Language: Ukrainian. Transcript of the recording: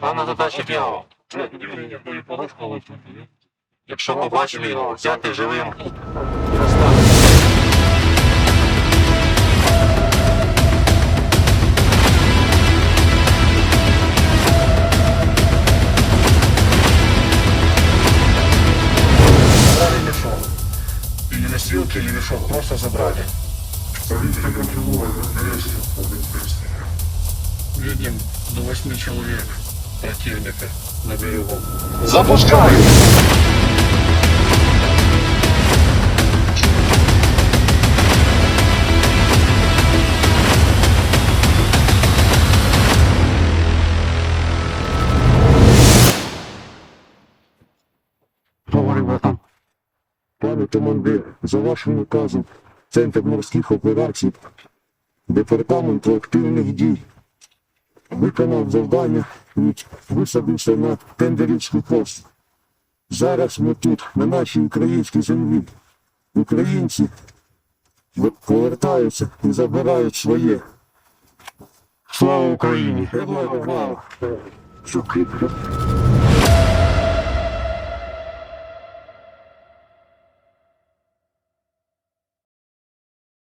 Пана задача Піао. Якщо побачили його, взяти живим. носилки, или мешок просто забрали. Видим до восьми человек противника на берегу. Запускай! Пане командир, за вашим наказом, Центр морських операцій, департаменту активних дій, виконав завдання ніч висадився на тендерівський пост. Зараз ми тут, на нашій українській землі. Українці повертаються і забирають своє. Слава Україні! Героям слава!